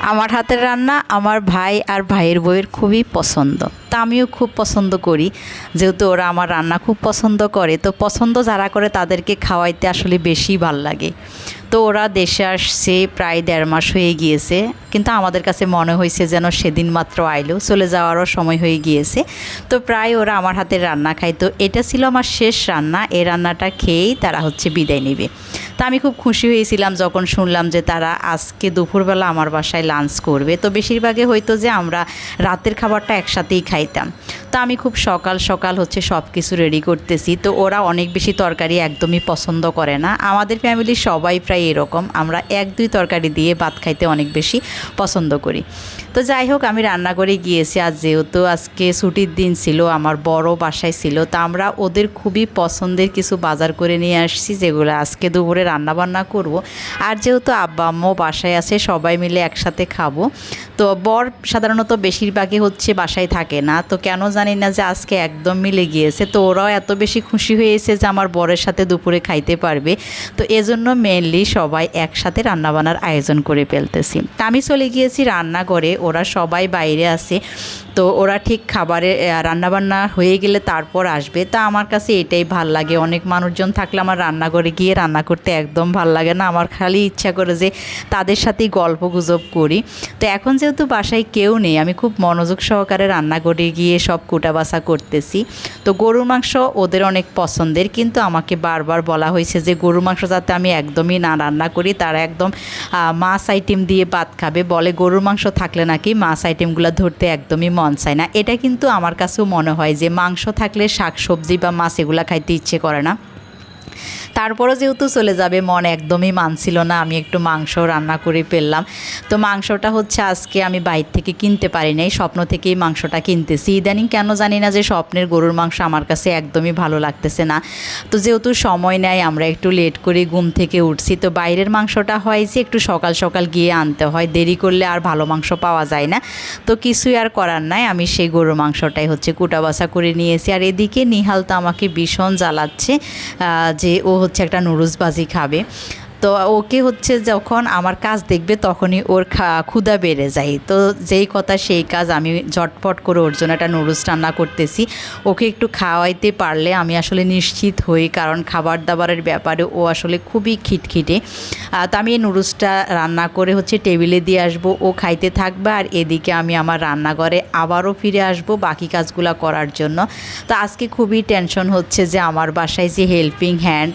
আমার হাতের রান্না আমার ভাই আর ভাইয়ের বউয়ের খুবই পছন্দ। তা আমিও খুব পছন্দ করি। যেহেতু ওরা আমার রান্না খুব পছন্দ করে, তো পছন্দ যারা করে তাদেরকে খাওয়াইতে আসলে বেশি ভালো লাগে। তো ওরা দেশে আসছে প্রায় দেড় মাস হয়ে গিয়েছে, কিন্তু আমাদের কাছে মনে হয়েছে যেন সেদিন মাত্র আইলো, চলে যাওয়ারও সময় হয়ে গিয়েছে। তো প্রায় ওরা আমার হাতের রান্না খায়। তো এটা ছিল আমার শেষ রান্না, এই রান্নাটা খেয়েই তারা হচ্ছে বিদায় নেবে। তা আমি খুব খুশি হয়েছিলাম যখন শুনলাম যে তারা আজকে দুপুরবেলা আমার বাসায় লাঞ্চ করবে। তো বেশিরভাগে হয়তো যে আমরা রাতের খাবারটা একসাথেই খাইতাম। তো আমি খুব সকাল সকাল হচ্ছে সব কিছু রেডি করতেছি। তো ওরা অনেক বেশি তরকারি একদমই পছন্দ করে না। আমাদের ফ্যামিলির সবাই প্রায় এরকম। আমরা এক দুই তরকারি দিয়ে ভাত খাইতে অনেক বেশি পছন্দ করি। তো যাই হোক, আমি রান্না করে গিয়েছি। আর যেহেতু আজকে ছুটির দিন ছিল, আমার বড় বাসায় ছিল, তা আমরা ওদের খুবই পছন্দের কিছু বাজার করে নিয়ে আসছি, যেগুলো আজকে দুপুরে রান্না বান্না করব। আর যেহেতু আব্বা আম্মু বাসায় আছে, সবাই মিলে একসাথে খাব। তো বর সাধারণত বেশিরভাগই হচ্ছে বাসায় থাকে না। তো কেন জানি না যে আজকে একদম মিলে গিয়েছে। তো ওরাও এত বেশি খুশি হয়েছে যে আমার বরের সাথে দুপুরে খাইতে পারবে। তো এজন্য মেনলি সবাই একসাথে রান্নাবান্নার আয়োজন করে ফেলতেছি। তা আমি চলে গিয়েছি রান্নাঘরে, ওরা সবাই বাইরে আছে। তো ওরা ঠিক খাবারে রান্নাবান্না হয়ে গেলে তারপর আসবে। তা আমার কাছে এটাই ভালো লাগে। অনেক মানুষজন থাকলে আমার রান্নাঘরে গিয়ে রান্না করতে একদম ভালো লাগে না। আমার খালি ইচ্ছা করে যে তাদের সাথেই গল্প গুজব করি। তো এখন যেহেতু বাসায় কেউ নেই, আমি খুব মনোযোগ সহকারে রান্নাঘরে গিয়ে সব কুটাবাসা করতেছি। তো গরুর মাংস ওদের অনেক পছন্দের, কিন্তু আমাকে বারবার বলা হয়েছে যে গরুর মাংস যাতে আমি একদমই না রান্না করি, তারা একদম মাছ আইটেম দিয়ে ভাত খাবে। বলে গরুর মাংস থাকলে নাকি মাছ আইটেমগুলো ধরতে একদমই মন চায় না। এটা কিন্তু আমার কাছেও মনে হয় যে মাংস থাকলে শাক সবজি বা মাছ এগুলো খাইতে ইচ্ছে করে না। তারপরও যেহেতু চলে যাবে, মন একদমই মানছিল না, আমি একটু মাংস রান্না করে ফেললাম। তো মাংসটা হচ্ছে আজকে আমি বাইর থেকে কিনতে পারি নাই, স্বপ্ন থেকেই মাংসটা কিনতেছি। ইদানিং কেন জানি না যে স্বপ্নের গরুর মাংস আমার কাছে একদমই ভালো লাগতেছে না। তো যেহেতু সময় নেয় আমরা একটু লেট করে ঘুম থেকে উঠছি, তো বাইরের মাংসটা হয় যে একটু সকাল সকাল গিয়ে আনতে হয়, দেরি করলে আর ভালো মাংস পাওয়া যায় না। তো কিছুই আর করার নাই, আমি সেই গরুর মাংসটাই হচ্ছে কুটাবাসা করে নিয়েছি। আর এদিকে নিহাল তো আমাকে ভীষণ জ্বালাচ্ছে যে ও হচ্ছে একটা নুডলস বাজি খাবে। তো ওকে হচ্ছে যখন আমার কাজ দেখবে তখনই ওর খা- ক্ষুধা বেড়ে যায়। তো যেই কথা সেই কাজ আমি ঝটপট করে ওর জন্য একটা নুডলস রান্না করতেছি। ওকে একটু খাওয়াইতে পারলে আমি আসলে নিশ্চিত হই, কারণ খাবার দাবারের ব্যাপারে ও আসলে খুবই খিটখিটে। তো আমি এই নুডলসটা রান্না করে হচ্ছে টেবিলে দিয়ে আসব, ও খাইতে থাকবে আর এদিকে আমি আমার রান্নাঘরে আবারও ফিরে আসব বাকি কাজগুলো করার জন্য। তো আজকে খুবই টেনশন হচ্ছে যে আমার বাসায় যে হেল্পিং হ্যান্ড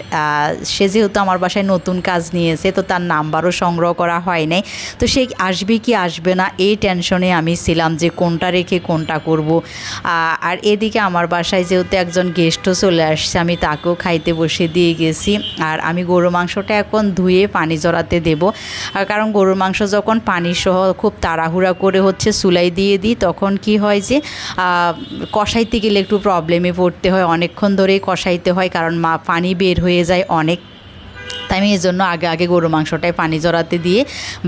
সে যেহেতু আমার বাসায় নতুন কাজ নিয়েছে, তো তার নাম্বারও সংগ্রহ করা হয় নাই। তো সে আসবে কি আসবে না, এই টেনশনে আমি ছিলাম যে কোনটা রেখে কোনটা করব। আর এদিকে আমার বাসায় যেহেতু একজন গেস্টও চলে আসছে, আমি তাকেও খাইতে বসে দিয়ে গেছি। আর আমি গরু মাংসটা এখন ধুয়ে পানি জড়াতে দেব। আর কারণ গরুর মাংস যখন পানি সহ খুব তাড়াহুড়া করে হচ্ছে চুলাই দিয়ে দিই, তখন কি হয় যে কষাইতে গেলে একটু প্রবলেমে পড়তে হয়। অনেকক্ষণ ধরেই কষাইতে হয়, কারণ মা, পানি বের হয়ে যায় অনেক তাই আমি এই জন্য আগে আগে গরু মাংসটায় পানি জড়াতে দিয়ে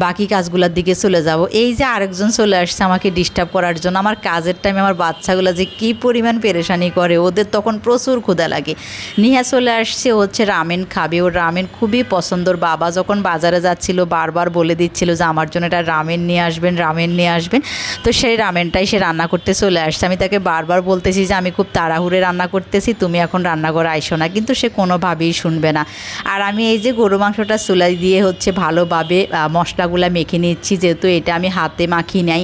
বাকি কাজগুলোর দিকে চলে যাব। এই যে আরেকজন চলে আসছে আমাকে ডিস্টার্ব করার জন্য। আমার কাজের টাইমে আমার বাচ্চাগুলো যে কী পরিমাণ পেরেশানি করে, ওদের তখন প্রচুর ক্ষুদা লাগে। নিহা চলে আসছে হচ্ছে রামেন খাবে। ওর রামেন খুবই পছন্দ ওর বাবা যখন বাজারে যাচ্ছিল, বারবার বলে দিচ্ছিল যে, আমার জন্য এটা রামেন নিয়ে আসবেন রামেন নিয়ে আসবেন। তো সেই রামেনটাই সে রান্না করতে চলে আসছে। আমি তাকে বারবার বলতেছি যে, আমি খুব তাড়াহুড়ে রান্না করতেছি, তুমি এখন রান্নাঘরে আইসো না। কিন্তু সে কোনোভাবেই শুনবে না। আর আমি এই যে গরু মাংসটা চুলাই দিয়ে হচ্ছে ভালোভাবে মশলাগুলা মেখে নিচ্ছি। যেহেতু এটা আমি হাতে মাখি নাই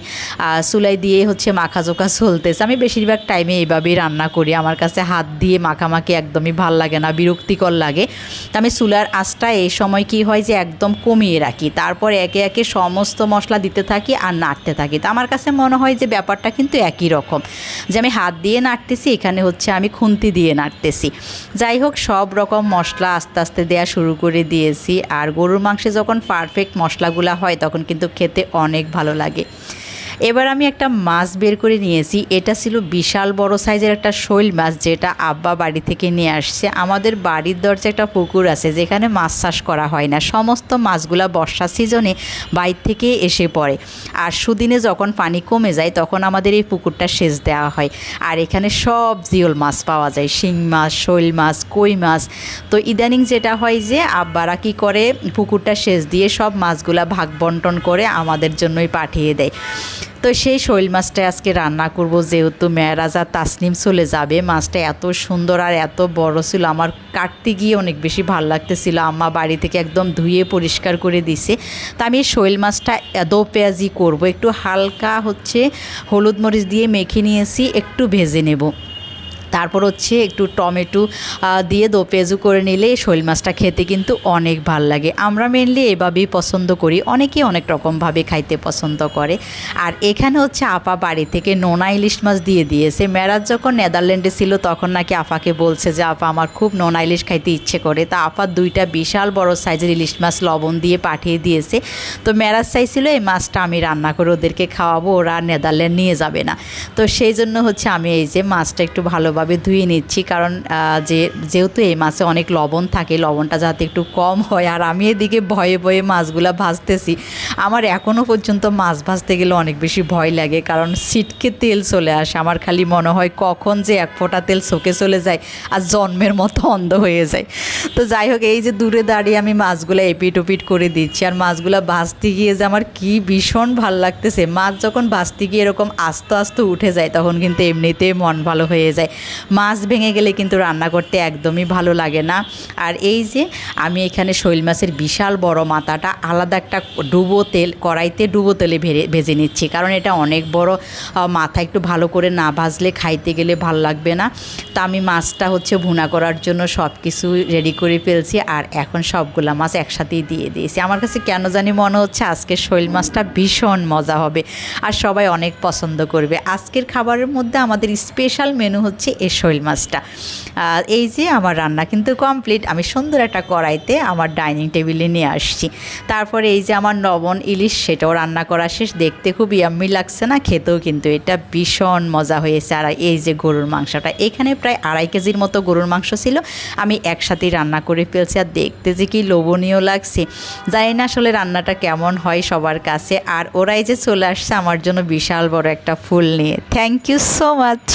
চুলাই দিয়ে হচ্ছে মাখা জোকা চলতেছে। আমি বেশিরভাগ টাইমে এইভাবেই রান্না করি। আমার কাছে হাত দিয়ে মাখামাখি একদমই ভালো লাগে না, বিরক্তিকর লাগে। তো আমি চুলার আঁচটা এই সময় কি হয় যে একদম কমিয়ে রাখি। তারপর একে একে সমস্ত মশলা দিতে থাকি আর নাড়তে থাকি। তো আমার কাছে মনে হয় যে ব্যাপারটা কিন্তু একই রকম। যে আমি হাত দিয়ে নাড়তেছি, এখানে হচ্ছে আমি খুন্তি দিয়ে নাড়তেছি। যাই হোক, সব রকম মশলা আস্তে আস্তে দেওয়া শুরু করে দিয়েছি। আর গরুর মাংসে যখন পারফেক্ট মশলাগুলো হয় তখন কিন্তু খেতে অনেক ভালো লাগে। এবার আমি একটা মাছ বের করে নিয়েছি। এটা ছিল বিশাল বড় সাইজের একটা শৈল মাছ যেটা আব্বা বাড়ি থেকে নিয়ে আসছে। আমাদের বাড়ির দরজা একটা পুকুর আছে যেখানে মাছ চাষ করা হয় না। সমস্ত মাছগুলা বর্ষা সিজনে বাইর থেকে এসে পড়ে। আর সুদিনে যখন পানি কমে যায় তখন আমাদের এই পুকুরটা সেচ দেওয়া হয়। আর এখানে সব জিওল মাছ পাওয়া যায়। শিং মাছ, শৈল মাছ, কই মাছ। তো ইদানিং যেটা হয় যে আব্বারা কি করে পুকুরটা সেচ দিয়ে সব মাছগুলা ভাগ বন্টন করে আমাদের জন্যই পাঠিয়ে দেয়। তো সেই শৈল মাছটা আজকে রান্না করব, যেহেতু মেয়েরাজ তাসনিম চলে যাবে। মাছটা এত সুন্দর আর এত বড় ছিল, আমার কাটতে গিয়ে অনেক বেশি ভালো লাগতেছিল। আম্মা বাড়ি থেকে একদম ধুয়ে পরিষ্কার করে দিছে। তা আমি শৈল মাছটা এত পেঁয়াজি করব, একটু হালকা হচ্ছে হলুদ মরিচ দিয়ে মেখে নিয়েছি, একটু ভেজে নেব। তারপর হচ্ছে একটু টমেটো দিয়ে দো পেঁয়াজু করে নিলে শৈল মাছটা খেতে কিন্তু অনেক ভালো লাগে। আমরা মেনলি এভাবেই পছন্দ করি। অনেকেই অনেক রকমভাবে খাইতে পছন্দ করে। আর এখানে হচ্ছে আপা বাড়ি থেকে নোনা ইলিশ মাছ দিয়ে দিয়েছে। মেরাজ যখন নেদারল্যান্ডে ছিল তখন নাকি আপাকে বলছে যে, আপা, আমার খুব নোনা ইলিশ খাইতে ইচ্ছে করে। তা আপা দুইটা বিশাল বড় সাইজের ইলিশ মাছ লবণ দিয়ে পাঠিয়ে দিয়েছে। তো মেরাজ চাইছিল, এই মাছটা আমি রান্না করে ওদেরকে খাওয়াবো। ওরা নেদারল্যান্ড নিয়ে যাবে না। তো সেই জন্য হচ্ছে আমি এই যে মাছটা একটু ভালোভাবে ধুয়ে নিচ্ছি, কারণ যে, যেহেতু এই মাছে অনেক লবণ থাকে, লবণটা যাতে একটু কম হয়, আর আমি এদিকে ভয়ে ভয়ে মাছগুলা ভাজতেছি। আমার এখনও পর্যন্ত মাছ ভাজতে গেলে অনেক বেশি ভয় লাগে, কারণ সিটকে তেল চলে আসে। আমার খালি মনে হয় কখন যে এক ফোঁটা তেল চোখে চলে যায় আর জন্মের মতো অন্ধ হয়ে যায়। তো যাই হোক, এই যে দূরে দাঁড়িয়ে আমি মাছগুলো এপিট ওপিট করে দিচ্ছি, আর মাছগুলো ভাজতে গিয়ে যে আমার কি ভীষণ ভালো লাগতেছে। মাছ যখন ভাজতে গিয়ে এরকম আস্তে আস্তে উঠে যায়, তখন কিন্তু এমনিতেই মন ভালো হয়ে যায়। মাছ ভেঙে গেলে কিন্তু রান্না করতে একদমই ভালো লাগে না। আর এই যে আমি এখানে শৈল মাছের বিশাল বড় মাথাটা আলাদা একটা ডুবো তেল, কড়াইতে ডুবো তেলে ভেজে নিচ্ছি। কারণ এটা অনেক বড় মাথা একটু ভালো করে না ভাজলে খাইতে গেলে ভালো লাগবে না। তা আমি মাছটা হচ্ছে ভুনা করার জন্য সব কিছু রেডি করে ফেলছি আর এখন সবগুলা মাছ একসাথেই দিয়ে দিয়েছি। আমার কাছে কেন জানি মনে হচ্ছে আজকের শৈল মাছটা ভীষণ মজা হবে আর সবাই অনেক পছন্দ করবে। আজকের খাবারের মধ্যে আমাদের স্পেশাল মেনু হচ্ছে এই শৈল মাছটা। এই যে আমার রান্না কিন্তু কমপ্লিট আমি সুন্দর একটা কড়াইতে আমার ডাইনিং টেবিলে নিয়ে আসছি। তারপরে এই যে আমার লবণ ইলিশ, সেটাও রান্না করা শেষ। দেখতে খুব ইয়াম্মি লাগছে না, খেতেও কিন্তু এটা ভীষণ মজা হয়েছে। আর এই যে গরুর মাংসটা, এখানে প্রায় আড়াই কেজির মতো গরুর মাংস ছিল। আমি একসাথেই রান্না করে ফেলছি আর দেখতে যে কি লোভনীয় লাগছে। জানি না আসলে রান্নাটা কেমন হয় সবার কাছে। আর ওরাই যে চলে আসছে, আমার জন্য বিশাল বড় একটা ফুল নিয়ে। Thank you so much